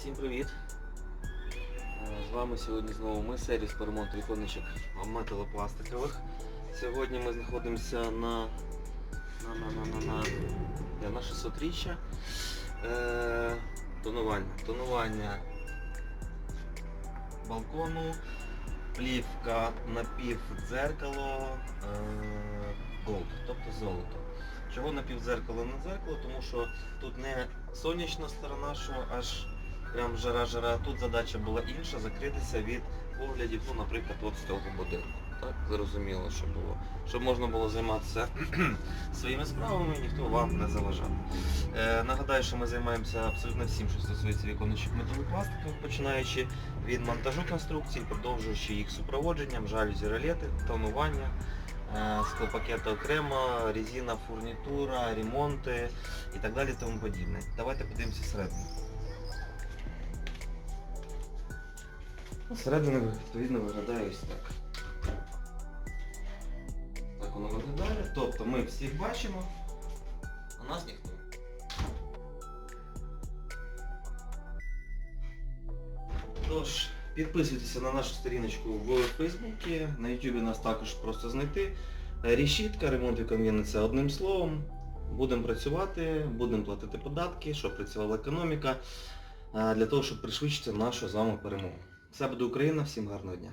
Всім привіт! Е, З вами сьогодні знову ми, сервіс по ремонту віконечок металопластикових. Сьогодні ми знаходимося на, на, на, на, на, на, я на 600-річчя. Е, тонування. Тонування балкону, плівка, напівдзеркало, е, голд, тобто золото. Чого напівдзеркало на дзеркало? Тому що тут не сонячна сторона, що аж прям жара-жара. Тут задача була інша, закритися від поглядів, ну, наприклад, от з цього будинку. Так, зрозуміло, що було. Щоб можна було займатися своїми справами, ніхто вам не заважав. Е, нагадаю, що ми займаємося абсолютно всім, що стосується віконечок металопластикових, починаючи від монтажу конструкцій, продовжуючи їх супроводженням, жалюзі ролети, тонування, е, склопакети окремо, резина, фурнітура, ремонти і так далі тому подібне. Давайте подивимося всередину. Ну, Всередину відповідно виглядає ось так. Так воно виглядає. Тобто ми всіх бачимо, а нас ніхто. Тож, підписуйтеся на нашу сторіночку в Фейсбуці, на Ютубі нас також просто знайти. Рішітка, ремонт вікон Вінниця одним словом. Будемо працювати, будемо платити податки, щоб працювала економіка, для того, щоб пришвидшити нашу з вами перемогу. Все буде Україна, всім гарного дня.